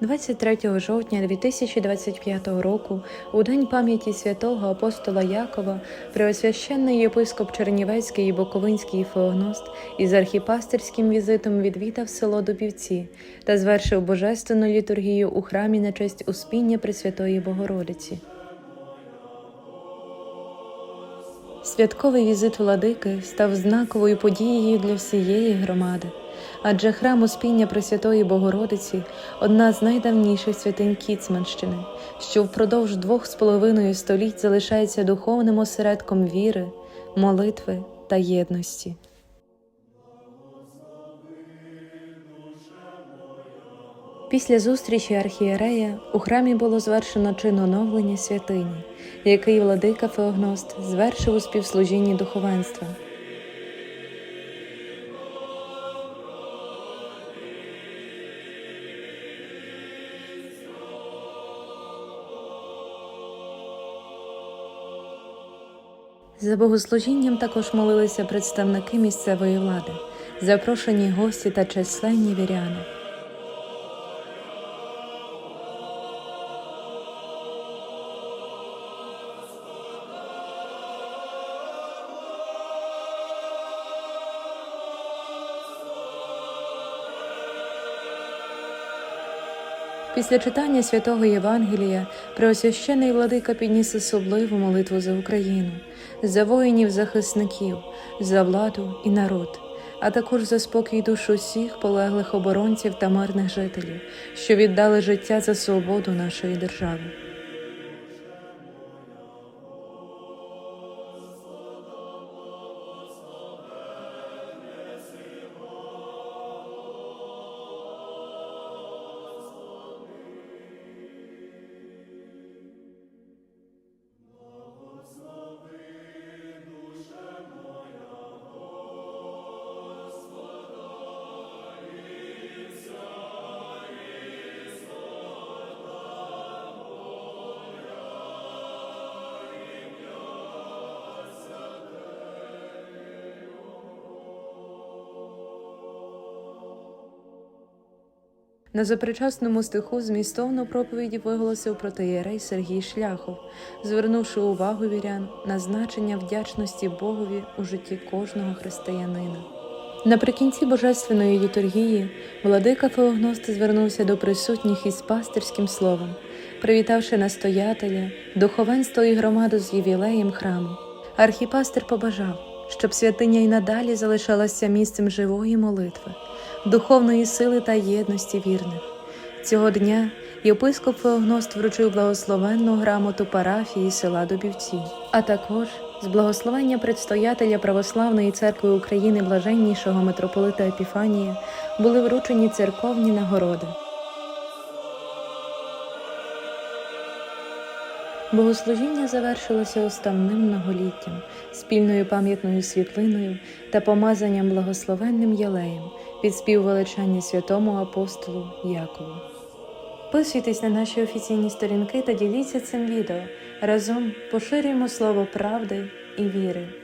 23 жовтня 2025 року, у день пам'яті святого апостола Якова, преосвященний єпископ Чернівецький і Буковинський Феогност із архіпастерським візитом відвідав село Дубівці та звершив божественну літургію у храмі на честь Успіння Пресвятої Богородиці. Святковий візит владики став знаковою подією для всієї громади, адже храм Успіння Пресвятої Богородиці одна з найдавніших святинь Кіцманщини, що впродовж двох з половиною століть залишається духовним осередком віри, молитви та єдності. Після зустрічі архієрея у храмі було звершено чин оновлення святині, який владика Феогност звершив у співслужінні духовенства. За богослужінням також молилися представники місцевої влади, запрошені гості та численні віряни. Після читання святого Євангелія преосвящений владика підніс особливу молитву за Україну, за воїнів-захисників, за владу і народ, а також за спокій душ усіх полеглих оборонців та мирних жителів, що віддали життя за свободу нашої держави. На запричасному стиху змістовно проповіді виголосив протиєрей Сергій Шляхов, звернувши увагу вірян на значення вдячності Богові у житті кожного християнина. Наприкінці божественної літургії владика Феогност звернувся до присутніх із пастирським словом, привітавши настоятеля, духовенство і громаду з ювілеєм храму. Архіпастир побажав, щоб святиня й надалі залишалася місцем живої молитви, духовної сили та єдності вірних. Цього дня єпископ Феогност вручив благословенну грамоту парафії села Дубівці, а також з благословення предстоятеля Православної церкви України блаженнішого митрополита Епіфанія були вручені церковні нагороди. Богослужіння завершилося уставним многоліттям, спільною пам'ятною світлиною та помазанням благословенним ялеєм під співвеличання святому апостолу Якову. Підписуйтесь на наші офіційні сторінки та діліться цим відео. Разом поширюємо слово правди і віри.